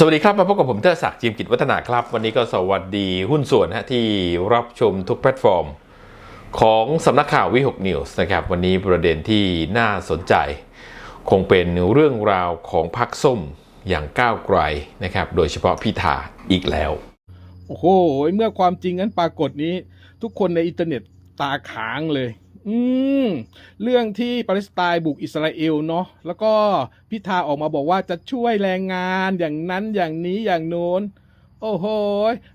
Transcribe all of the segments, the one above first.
สวัสดีครับ มาพบกับผมเทอศักดิ์จิมกิจวัฒนาครับ วันนี้ก็สวัสดีหุ้นส่วนฮะที่รับชมทุกแพลตฟอร์ม ของสำนักข่าววิหกนิวส์นะครับ วันนี้ประเด็นที่น่าสนใจ คงเป็นเรื่องราวของพรรคส้มอย่างก้าวไกลนะครับ โดยเฉพาะพิธาอีกแล้ว โอ้โห เมื่อความจริงนั้นปรากฏนี้ ทุกคนในอินเทอร์เน็ตตาค้างเลย อืม เรื่องที่ปาเลสไตน์บุกอิสราเอลเนาะแล้วก็พิธาออกมาบอกว่าจะช่วยแรงงานอย่างนั้นอย่างนี้อย่างโน้น โอ้โห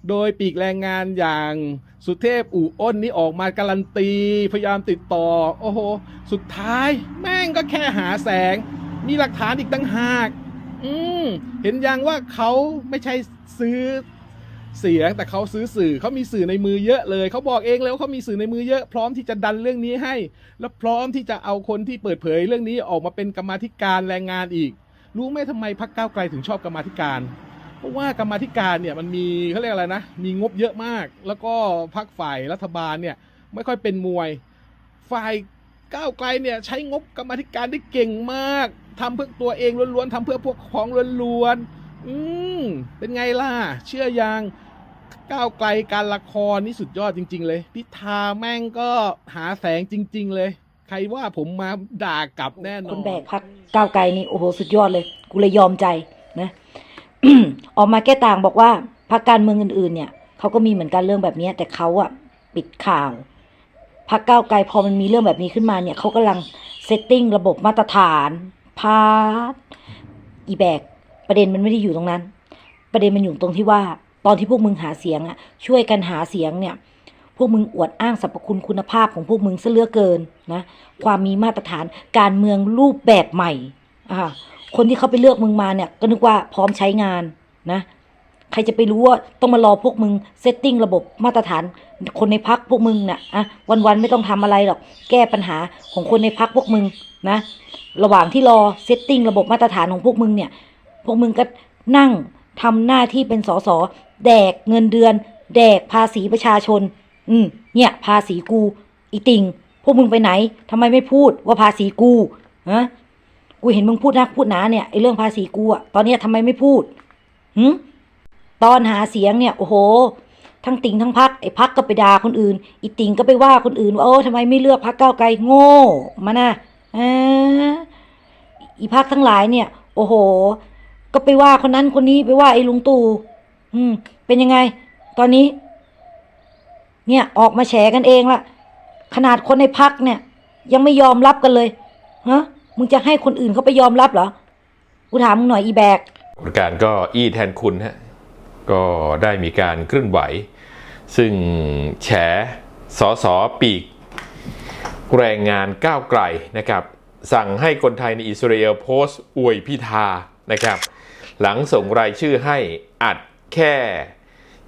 โดยปีกแรงงานอย่างสุเทพอู่อ้นนี่ออกมาการันตี พยายามติดต่อ โอ้โห สุดท้ายแม่งก็แค่หาแสง มีหลักฐานอีกตั้งหาก อืม เห็นยังว่าเขาไม่ใช่ซื้อ เสียงแต่เขาซื้อสื่อเขามีสื่อในมือเยอะเลยเขาบอกเองเลยว่าเขามีสื่อในมือเยอะพร้อมที่จะดันเรื่องนี้ให้ และพร้อมที่จะเอาคนที่เปิดเผยเรื่องนี้ออกมาเป็นกรรมาธิการแรงงานอีก รู้ไหมทำไมพรรคก้าวไกลถึงชอบกรรมาธิการ เพราะว่ากรรมาธิการเนี่ยมันมีเขาเรียกอะไรนะมีงบเยอะมาก แล้วก็พรรคฝ่ายรัฐบาลเนี่ยไม่ค่อยเป็นมวย ฝ่ายก้าวไกลเนี่ยใช้งบกรรมธิการได้เก่งมากทำเพื่อตัวเองล้วนๆทำเพื่อพวกพ้องล้วนๆอืมเป็นไงล่ะ เชื่อยัง ก้าวไกลการละครนี่สุดยอดจริง ๆ เลย พิธาแม่งก็หาแสงจริง ๆ เลย ใครว่าผมมาด่ากลับแน่นอนคนแบกพักก้าวไกลนี่โอ้โหสุดยอดเลย กูเลยยอมใจนะ ออกมาแก้ต่างบอกว่าพักการเมืองอื่นๆเนี่ยเขาก็มีเหมือนกันเรื่องแบบนี้แต่เขาอะปิดข่าวพักก้าวไกลพอมันมีเรื่องแบบนี้ขึ้นมาเนี่ยเขากำลังเซตติ้งระบบมาตรฐานพาดอีแบกประเด็นมันไม่ได้อยู่ตรงนั้น ประเด็นมันอยู่ตรงที่ว่า ตอนที่พวกมึงหาเสียงอะช่วยกันหาเสียงเนี่ย พวกมึงอวดอ้างสรรพคุณคุณภาพของพวกมึงซะเลือเกินนะ ความมีมาตรฐานการเมืองรูปแบบใหม่อ่าคนที่เขาไปเลือกมึงมาเนี่ย ก็นึกว่าพร้อมใช้งานนะ ใครจะไปรู้ว่าต้องมารอพวกมึงเซตติ้งระบบมาตรฐาน คนในพักพวกมึงน่ะอะวันๆไม่ต้องทำอะไรหรอกแก้ปัญหาของคนในพักพวกมึงนะ ระหว่างที่รอเซตติ้งระบบมาตรฐานของพวกมึงเนี่ย พวกมึงก็นั่ง ทำหน้าที่เป็นสสแดกเงินเดือน แดกภาษีประชาชน อืม เนี่ย ภาษีกู อีติงพวกมึงไปไหนทำไมไม่พูดว่าภาษีกูฮะกูเห็นมึงพูดนักพูดหนาเนี่ยไอเรื่องภาษีกูอะตอนนี้ทำไมไม่พูดหืมตอนหาเสียงเนี่ยโอ้โห ทั้งติงทั้งพักไอพักก็ไปด่าคนอื่น อีติงก็ไปว่าคนอื่นว่าโอ้ทำไมไม่เลือกพักเก้าไกลโง่มานะอ่าอีพักทั้งหลายเนี่ย โอ้โห ก็ไปว่าคนนั้นคนนี้ไปว่าไอ้ลุงตู่อืม เป็นยังไง ตอนนี้ เนี่ยออกมาแฉกันเองละขนาดคนในพักเนี่ย ยังไม่ยอมรับกันเลยฮะมึงจะให้คนอื่นเขาไปยอมรับเหรอกูถามมึงหน่อยอีแบกประการก็อี้แทนคุณฮะก็ได้มีการเคลื่อนไหว ซึ่งแฉสอสอปีก แรงงานก้าวไกลนะครับ สั่งให้คนไทยในอิสราเอลโพสต์อวยพิธานะครับ หลังส่งรายชื่อให้อัดแค่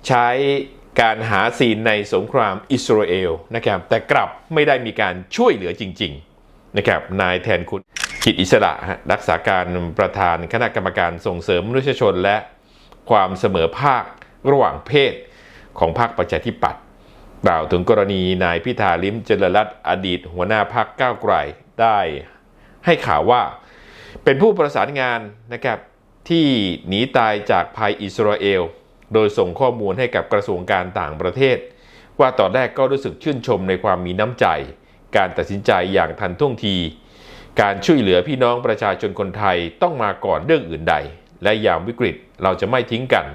ใช้การหาซีนในสงครามอิสราเอลนะครับแต่กลับไม่ได้มีการช่วยเหลือจริงๆนะครับนายแทนคุณกิจอิสระฮะรักษาการประธานคณะกรรมการส่งเสริมมนุษยชนและความเสมอภาคระหว่างเพศของพรรคประชาธิปัตย์กล่าวถึงกรณีนายพิธาลิมเจริญรัตน์อดีต หัวหน้าพรรคก้าวไกลได้ให้ข่าวว่า เป็นผู้ประสานงานนะครับ ที่หนีตายจากภัยอิสราเอล โดยส่งข้อมูลให้กับกระทรวงการต่างประเทศ ว่าตอนแรกก็รู้สึกชื่นชมในความมีน้ำใจ การตัดสินใจอย่างทันท่วงที การช่วยเหลือพี่น้องประชาชนคนไทยต้องมาก่อนเรื่องอื่นใด และยามวิกฤตเราจะไม่ทิ้งกัน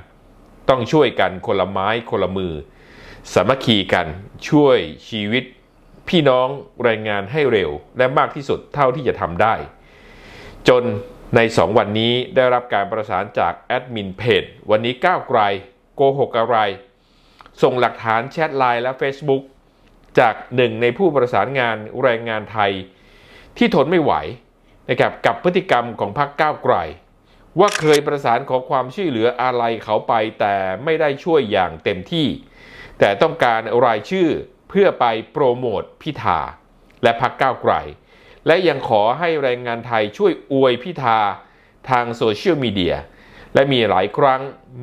ต้องช่วยกันคนละไม้คนละมือ สามัคคีกันช่วยชีวิต พี่น้องแรงงานให้เร็วและมากที่สุดเท่าที่จะทำได้ จน ใน 2 วันนี้ได้รับการประสานจากแอดมินเพจวันนี้ก้าวไกลโกหกอะไร ส่งหลักฐานแชทไลน์และ Facebook จากหนึ่งในผู้ประสานงานแรงงานไทย ที่ทนไม่ไหวนะครับกับพฤติกรรมของพรรคก้าวไกล ว่าเคยประสานขอความช่วยเหลืออะไรเขาไปแต่ไม่ได้ช่วยอย่างเต็มที่ แต่ต้องการรายชื่อเพื่อไปโปรโมทพิธาและพรรคก้าวไกล และยังขอให้แรงงานไทยช่วยอวยพิธาทางโซเชียลมีเดียและมีหลายครั้ง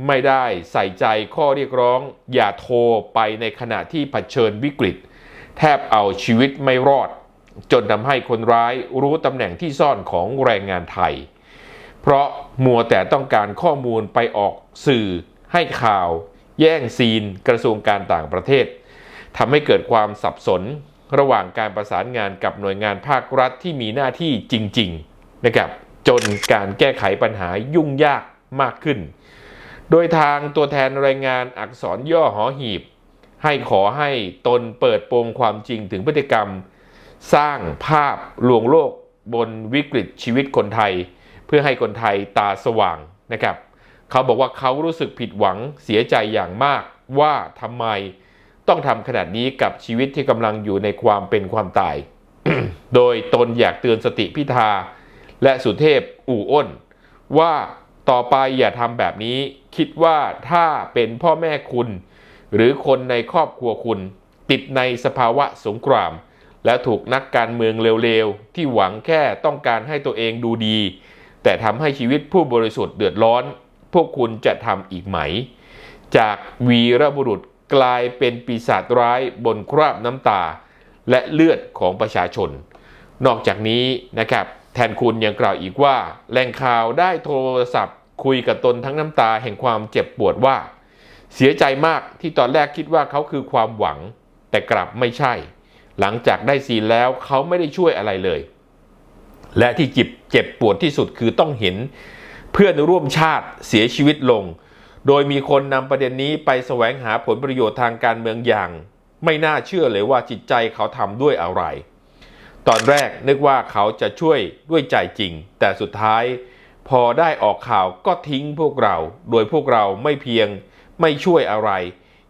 ไม่ได้ใส่ใจข้อเรียกร้อง อย่าโทรไปในขณะที่เผชิญวิกฤต แทบเอาชีวิตไม่รอด จนทำให้คนร้ายรู้ตำแหน่งที่ซ่อนของแรงงานไทย เพราะมัวแต่ต้องการข้อมูลไปออกสื่อให้ข่าว แย่งซีนกระทรวงการต่างประเทศทำให้เกิดความสับสน ระหว่างการประสานงานกับหน่วยงานภาครัฐที่มีหน้าที่จริง ๆ นะครับจนการแก้ไขปัญหายุ่งยากมากขึ้น โดยทางตัวแทนรายงานอักษรย่อหอหีบ ให้ขอให้ตนเปิดโปงความจริงถึงพฤติกรรม สร้างภาพลวงโลกบนวิกฤตชีวิตคนไทย เพื่อให้คนไทยตาสว่างนะครับ เขาบอกว่าเขารู้สึกผิดหวังเสียใจอย่างมากว่าทำไม ต้องทำขนาดนี้กับชีวิตที่กำลังอยู่ในความเป็นความตาย โดยตนอยากเตือนสติพิธา และสุเทพอู่อ้น ว่าต่อไปอย่าทำแบบนี้ คิดว่าถ้าเป็นพ่อแม่คุณ หรือคนในครอบครัวคุณ ติดในสภาวะสงคราม และถูกนักการเมืองเร็วๆ ที่หวังแค่ต้องการให้ตัวเองดูดี แต่ทำให้ชีวิตผู้บริสุทธิ์เดือดร้อน พวกคุณจะทำอีกไหม จากวีรบุรุษ กลายเป็นปีศาจร้ายบนคราบน้ำตา และเลือดของประชาชน นอกจากนี้นะครับแทนคุณยังกล่าวอีกว่าแหล่งข่าวได้โทรศัพท์ คุยกับตนทั้งน้ำตาแห่งความเจ็บปวดว่า เสียใจมากที่ตอนแรกคิดว่าเขาคือความหวัง แต่กลับไม่ใช่ หลังจากได้ซีนแล้วเขาไม่ได้ช่วยอะไรเลย และที่จิบเจ็บปวดที่สุดคือต้องเห็น เพื่อนร่วมชาติเสียชีวิตลง โดยมีคนนำประเด็นนี้ไปแสวงหาผลประโยชน์ทางการเมืองอย่าง ไม่น่าเชื่อเลยว่าจิตใจเขาทำด้วยอะไร ตอนแรกนึกว่าเขาจะช่วยด้วยใจจริง แต่สุดท้าย พอได้ออกข่าวก็ทิ้งพวกเรา โดยพวกเราไม่เพียงไม่ช่วยอะไร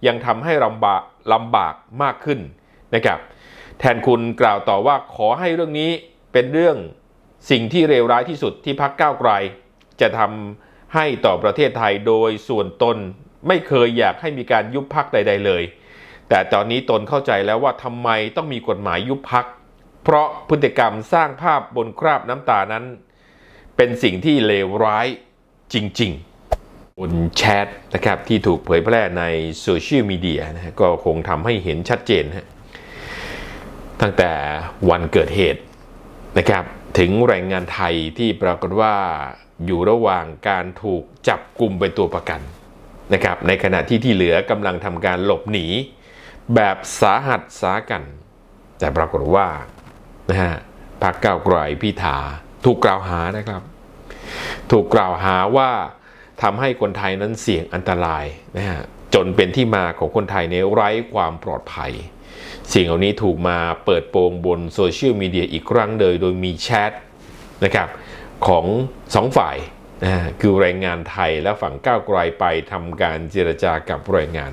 ยังทำให้ลำบากลำบากมากขึ้นนะครับแทนคุณกล่าวต่อว่าขอให้เรื่องนี้เป็นเรื่องสิ่งที่เลวร้ายที่สุดที่พักก้าวไกล จะทำ ให้ต่อประเทศไทยโดยส่วนตนไม่เคยอยากให้มีการยุบพักใด ๆ เลย แต่ตอนนี้ตนเข้าใจแล้วว่าทำไมต้องมีกฎหมายยุบพัก เพราะพฤติกรรมสร้างภาพบนคราบน้ำตานั้น เป็นสิ่งที่เลวร้ายจริงๆบนแชทนะครับที่ถูกเผยแพร่ในโซเชียลมีเดียนะก็คงทำให้เห็นชัดเจนฮะตั้งแต่วันเกิดเหตุนะครับถึงแรงงานไทยที่ปรากฏว่า อยู่ระหว่างการถูกจับกลุ่มเป็นตัวประกันนะครับในขณะที่ที่เหลือกำลังทำการหลบหนี แบบสาหัสสากัน แต่ปรากฏว่านะฮะพรรคก้าวไกลพิธาถูกกล่าวหานะครับ ถูกกล่าวหาว่าทำให้คนไทยนั้นเสี่ยงอันตรายนะฮะจนเป็นที่มาของคนไทยในไร้ความปลอดภัย สิ่งเหล่านี้ถูกมาเปิดโปงบนโซเชียลมีเดียอีกครั้งเลยโดยมีแชทนะครับ ของสองฝ่ายคือแรงงานไทยและฝั่งก้าวไกลไปทำการเจรจากับแรงงาน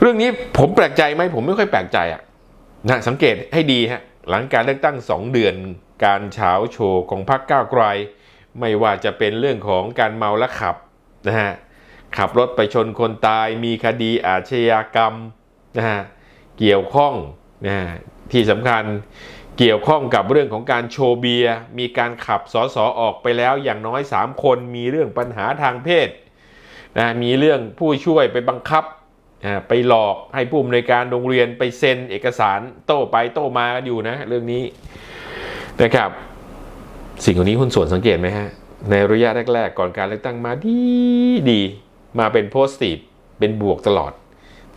เรื่องนี้ผมแปลกใจไหมผมไม่ค่อยแปลกใจอะนะสังเกตให้ดีฮะหลังการเลือกตั้ง 2 เดือนการเช้าโชว์ของพรรคก้าวไกล ไม่ว่าจะเป็นเรื่องของการเมาและขับนะฮะขับรถไปชนคนตายมีคดีอาชญากรรมนะฮะเกี่ยวข้องนะฮะที่สำคัญ เกี่ยวข้องกับเรื่องของการโชว์เบียร์มีการขับสอสอออกไปแล้วอย่างน้อย 3 คนมีเรื่องปัญหาทางเพศนะมีเรื่องผู้ช่วยไปบังคับอ่าไปหลอกให้ผู้อำนวยการโรงเรียนไปเซ็นเอกสารโต้ไปโต้มากันอยู่นะเรื่องนี้นะครับ สิ่งเหล่านี้หุ้นส่วนสังเกตไหมฮะ ในระยะแรก ๆ ก่อนการเลือกตั้งมาดีดีมาเป็นโพสติฟเป็นบวกตลอด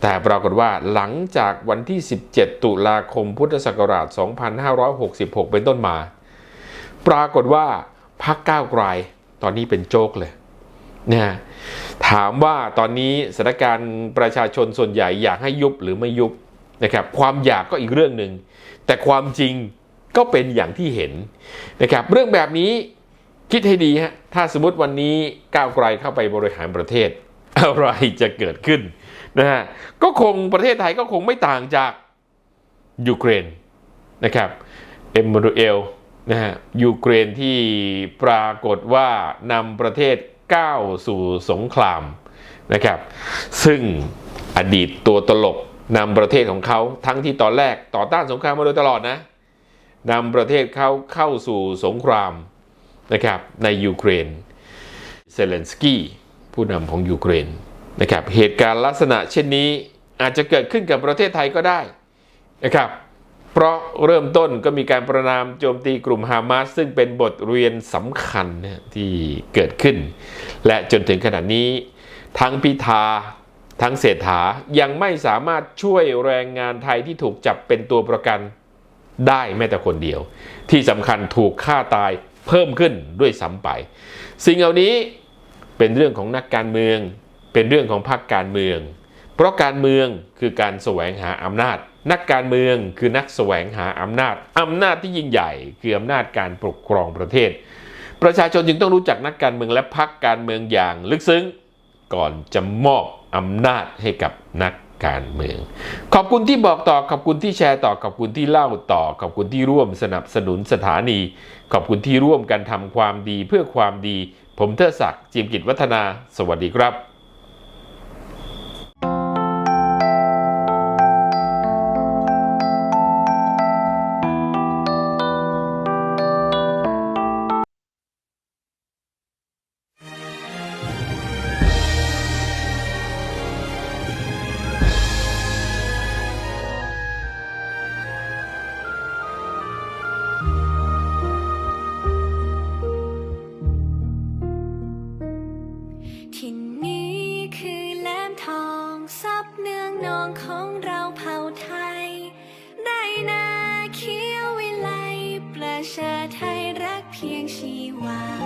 แต่ปรากฏว่าหลังจากวันที่ 17 ตุลาคมพุทธศักราช 2566 เป็นต้นมา ปรากฏว่าพักก้าวไกลตอนนี้เป็นโจกเลยนะถามว่าตอนนี้สถานการณ์ประชาชนส่วนใหญ่อยากให้ยุบหรือไม่ยุบนะครับความอยากก็อีกเรื่องหนึ่ง แต่ความจริงก็เป็นอย่างที่เห็นนะครับเรื่องแบบนี้คิดให้ดีฮะถ้าสมมติวันนี้ก้าวไกลเข้าไปบริหารประเทศ อะไรจะเกิดขึ้นนะฮะก็คงประเทศไทยก็คงไม่ต่างจากยูเครนนะครับเอมมานูเอลนะฮะยูเครนที่ปรากฏว่านำประเทศก้าวสู่สงครามนะครับซึ่งอดีตตัวตลกนำประเทศของเขาทั้งที่ตอนแรกต่อต้านสงครามมาโดยตลอดนะนำประเทศเขาเข้าสู่สงครามนะครับในยูเครนเซเลนสกี้ ผู้นำของยูเครนนะครับเหตุการณ์ลักษณะเช่นนี้อาจจะเกิดขึ้นกับประเทศไทยก็ได้นะครับเพราะเริ่มต้นก็มีการประนามโจมตีกลุ่มฮามาสซึ่งเป็นบทเรียนสำคัญที่เกิดขึ้น และจนถึงขณะนี้ ทั้งพิธาทั้งเศรษฐายังไม่สามารถช่วยแรงงานไทยที่ถูกจับเป็นตัวประกันได้แม้แต่คนเดียว ที่สำคัญถูกฆ่าตายเพิ่มขึ้นด้วยซ้ำไป สิ่งเหล่านี้ เป็นเรื่องของนักการเมือง เป็นเรื่องของพรรคการเมือง เพราะการเมืองคือการแสวงหาอำนาจ นักการเมืองคือนักแสวงหาอำนาจอำนาจที่ยิ่งใหญ่คืออำนาจการปกครองประเทศ ประชาชนจึงต้องรู้จักนักการเมืองและพรรคการเมืองอย่างลึกซึ้งก่อนจะมอบอำนาจให้กับนักการเมือง ขอบคุณที่บอกต่อ ขอบคุณที่แชร์ต่อ ขอบคุณที่เล่าต่อ ขอบคุณที่ร่วมสนับสนุนสถานี ขอบคุณที่ร่วมกันทำความดีเพื่อความดี ผมเทอศักดิ์จิมกิจวัฒนา สวัสดีครับ เนื่องนองของเราเผ่าไทย ได้นาเขียววิไลประชาไทยรักเพียงชีวา